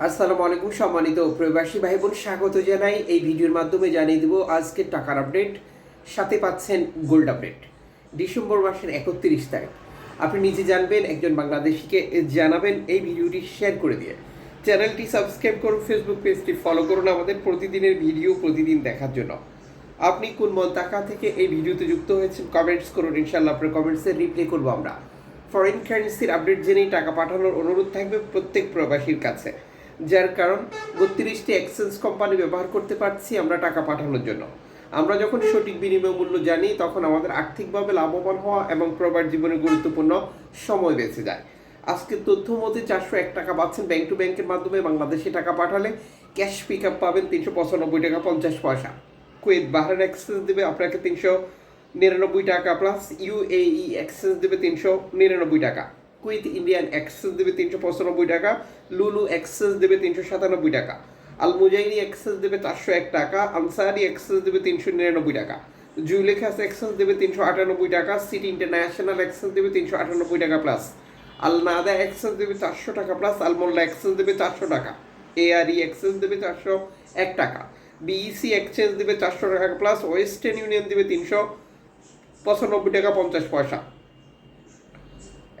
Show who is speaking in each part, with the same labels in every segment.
Speaker 1: আসসালামু আলাইকুম, সম্মানিত প্রবাসী ভাই বোন স্বাগত জানাই। এই ভিডিওর মাধ্যমে জানিয়ে দেবো আজকের টাকার আপডেট। সাথে পাচ্ছেন গোল্ড আপডেট। ডিসেম্বর মাসের একত্রিশ তারিখ। আপনি নিজে জানবেন, একজন বাংলাদেশিকে জানাবেন এই ভিডিওটি শেয়ার করে দিয়ে। চ্যানেলটি সাবস্ক্রাইব করুন, ফেসবুক পেজটি ফলো করুন আমাদের প্রতিদিনের ভিডিও প্রতিদিন দেখার জন্য। আপনি কোন মন্তাকা থেকে এই ভিডিওতে যুক্ত হয়েছেন কমেন্টস করুন ইনশাল্লাহ আপনার কমেন্টসের রিপ্লাই করব আমরা। ফরেন কারেন্সির আপডেট জেনেই টাকা পাঠানোর অনুরোধ থাকবে প্রত্যেক প্রবাসীর কাছে। যার কারণ বত্রিশটি এক্সচেঞ্জ কোম্পানি ব্যবহার করতে পারছি আমরা টাকা পাঠানোর জন্য। আমরা যখন সঠিক বিনিময় মূল্য জানি, তখন আমাদের আর্থিকভাবে লাভবান হওয়া এবং প্রবার জীবনে গুরুত্বপূর্ণ সময় বেঁচে যায়। আজকের তথ্য মতে চারশো এক টাকা পাচ্ছেন ব্যাংক টু ব্যাংকের মাধ্যমে বাংলাদেশে টাকা পাঠালে ক্যাশ পিক আপ পাবেন তিনশো পঁচানব্বই টাকা পঞ্চাশ পয়সা। কুয়েত বাহারের এক্সচেঞ্জ দেবে আপনাকে তিনশো নিরানব্বই টাকা প্লাস ইউএই এক্সচেঞ্জ দেবে তিনশো নিরানব্বই টাকা। কুইথ ইন্ডিয়ান এক্সচেঞ্জ দেবে তিনশো পঁচানব্বই টাকা লুলু এক্সচেঞ্জ দেবে তিনশো সাতানব্বই টাকা আল মুজাইরি এক্সচেঞ্জ দেবে চারশো এক টাকা আনসারি এক্সচেঞ্জ দেবে তিনশো নিরানব্বই টাকা জুলেখাস এক্সচেঞ্জ দেবে তিনশো আটানব্বই টাকা সিটি ইন্টারন্যাশনাল এক্সচেঞ্জ দেবে তিনশো আটানব্বই টাকা প্লাস আল নাদা এক্সচেঞ্জ দেবে চারশো টাকা প্লাস আলমোল্লা এক্সচেঞ্জ দেবে চারশো টাকা এআরই এক্সচেঞ্জ দেবে চারশো এক টাকা বিইসি এক্সচেঞ্জ দেবে চারশো টাকা প্লাস ওয়েস্টার্ন ইউনিয়ন দেবে তিনশো পঁচানব্বই টাকা পঞ্চাশ পয়সা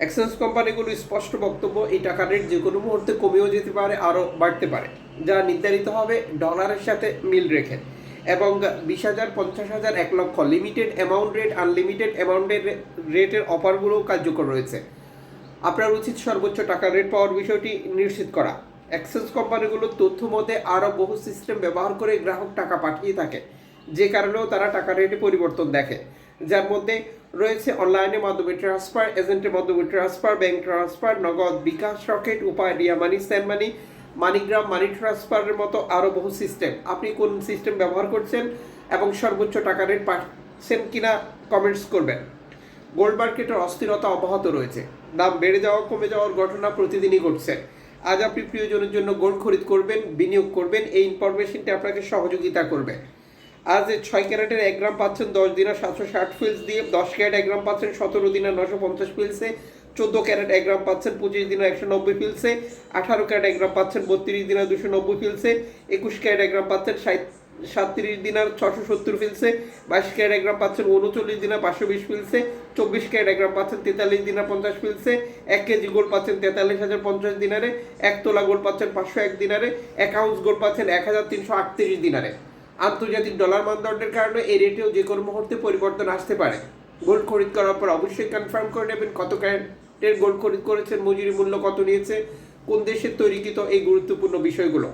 Speaker 1: এক্সচেঞ্জ কোম্পানিগুলো স্পষ্ট বক্তব্য, এই টাকা রেট যে কোনো মুহূর্তে কমেও যেতে পারে, আরও বাড়তে পারে। যা নির্ধারিত হবে ডলারের সাথে মিল রেখে। এবং বিশ হাজার, পঞ্চাশ হাজার, এক লক্ষ লিমিটেড অ্যামাউন্ট রেট আনলিমিটেড অ্যামাউন্টের রেটের অফারগুলোও কার্যকর রয়েছে। আপনার উচিত সর্বোচ্চ টাকা রেট পাওয়ার বিষয়টি নিশ্চিত করা। এক্সচেঞ্জ কোম্পানিগুলোর তথ্য মতে আরও বহু সিস্টেম ব্যবহার করে গ্রাহক টাকা পাঠিয়ে থাকে, যে কারণেও তারা টাকা রেটে পরিবর্তন দেখে। যার মধ্যে রয়েছে অনলাইনের মাধ্যমে ট্রান্সফার এজেন্টের মাধ্যমে ট্রান্সফার ব্যাংক ট্রান্সফার নগদ বিকাশ রকেট, উপায়, রিয়া মানি স্যান মানি মানিগ্রাম মানি ট্রান্সফারের মতো আরও বহু সিস্টেম আপনি কোন সিস্টেম ব্যবহার করছেন এবং সর্বোচ্চ টাকা রেট পাচ্ছেন কিনা কমেন্টস করবেন। গোল্ড মার্কেটের অস্থিরতা অব্যাহত রয়েছে। দাম বেড়ে যাওয়া, কমে যাওয়ার ঘটনা প্রতিদিনই ঘটছে। আজ আপনি প্রিয়জনের জন্য গোল্ড খরিদ করবেন, বিনিয়োগ করবেন, এই ইনফরমেশনটি আপনাকে সহযোগিতা করবে। আজ ছয় ক্যারেটের এক গ্রাম পাচ্ছেন দশ দিনের সাতশো ষাট ফিলস দিয়ে, দশ ক্যারেট এক গ্রাম পাচ্ছেন সতেরো দিনের নশো পঞ্চাশ ফিলসে চোদ্দ ক্যারেট এক গ্রাম পাচ্ছেন পঁচিশ দিনের একশো নব্বই ফিলসে আঠারো ক্যারেট এক গ্রাম পাচ্ছেন বত্রিশ দিনের দুশো নব্বই ফিলসে একুশ ক্যারেট এক গ্রাম পাচ্ছেন ষাট সাতত্রিশ দিনার ছশো সত্তর ফিলসে বাইশ ক্যারেট এক গ্রাম পাচ্ছেন উনচল্লিশ দিনার পাঁচশো বিশ ফিলসে চব্বিশ ক্যারেট এক গ্রাম পাচ্ছেন তেতাল্লিশ দিনার পঞ্চাশ ফিলসে এক কেজি গোল্ড পাচ্ছেন তেতাল্লিশ হাজার পঞ্চাশ দিনারে, এক তোলা গোল্ড পাচ্ছেন পাঁচশো এক দিনারে, এক আউন্স গোল্ড পাচ্ছেন এক হাজার তিনশো আটত্রিশ দিনারে। আন্তর্জাতিক ডলার মানদণ্ডের কারণে এই রেটেও যে কোনো মুহূর্তে পরিবর্তন আসতে পারে। গোল্ড খরিদ করার পর অবশ্যই কনফার্ম করে নেবেন কত ক্যারেটের গোল্ড খরিদ করেছেন, মজুরি মূল্য কত নিয়েছে, কোন দেশের তৈরিকৃত এই গুরুত্বপূর্ণ বিষয়গুলো।